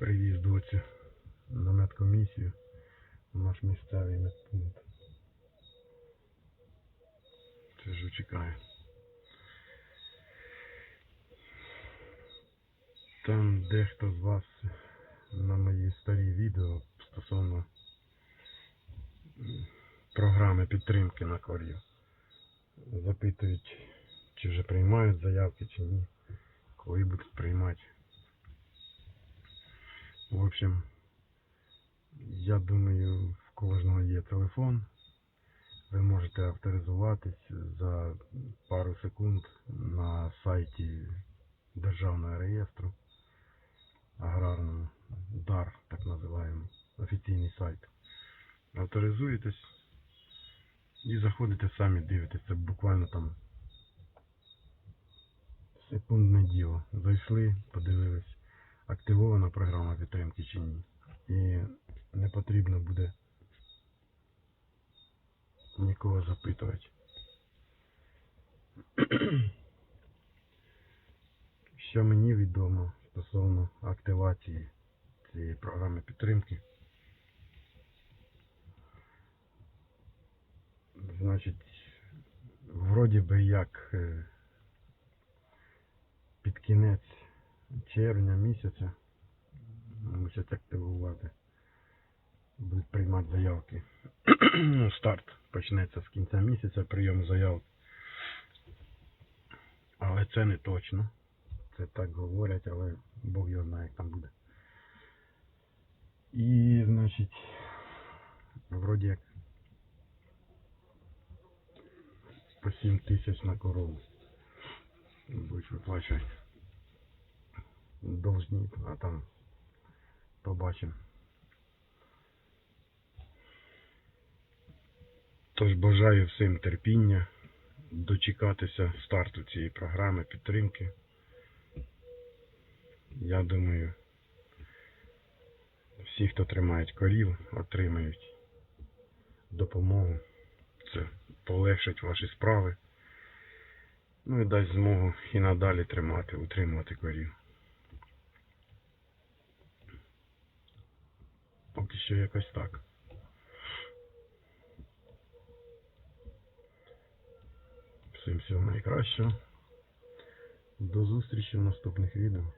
Привіз доцю на медкомісію в наш місцевий медпункт. Сижу, чекаю. Там дехто з вас на мої старі відео стосовно програми підтримки на корів. Запитують, чи вже приймають заявки, чи ні, коли будуть приймати. В общем, я думаю, в кожного є телефон. Ви можете авторизуватись за пару секунд на сайті Державного реєстру аграрному ДАР, так називаємо, офіційний сайт. Авторизуєтесь і заходите самі, дивитесь, це буквально там секундне діло. Зайшли, подивились, активована програма підтримки чи ні. І не потрібно буде нікого запитувати. Що мені відомо стосовно активації цієї програми підтримки. Значить, вроді би як е, під кінець червня місяця мусять активувати. Будуть приймати заявки. ну, старт почнеться з кінця місяця прийом заяв. Але це не точно. Це так говорять, але Бог його знає, як там буде. І, значить, вроді як по 7 тисяч на корову будуть виплачувати. Должні, а там побачимо. Тож бажаю всім терпіння, дочекатися старту цієї програми підтримки. Я думаю, всі, хто тримають корів, отримають допомогу. Це полегшить ваші справи. Ну і дасть змогу і надалі тримати, утримувати корів. Що якось так. Всім всього найкращого. До зустрічі в наступних відео.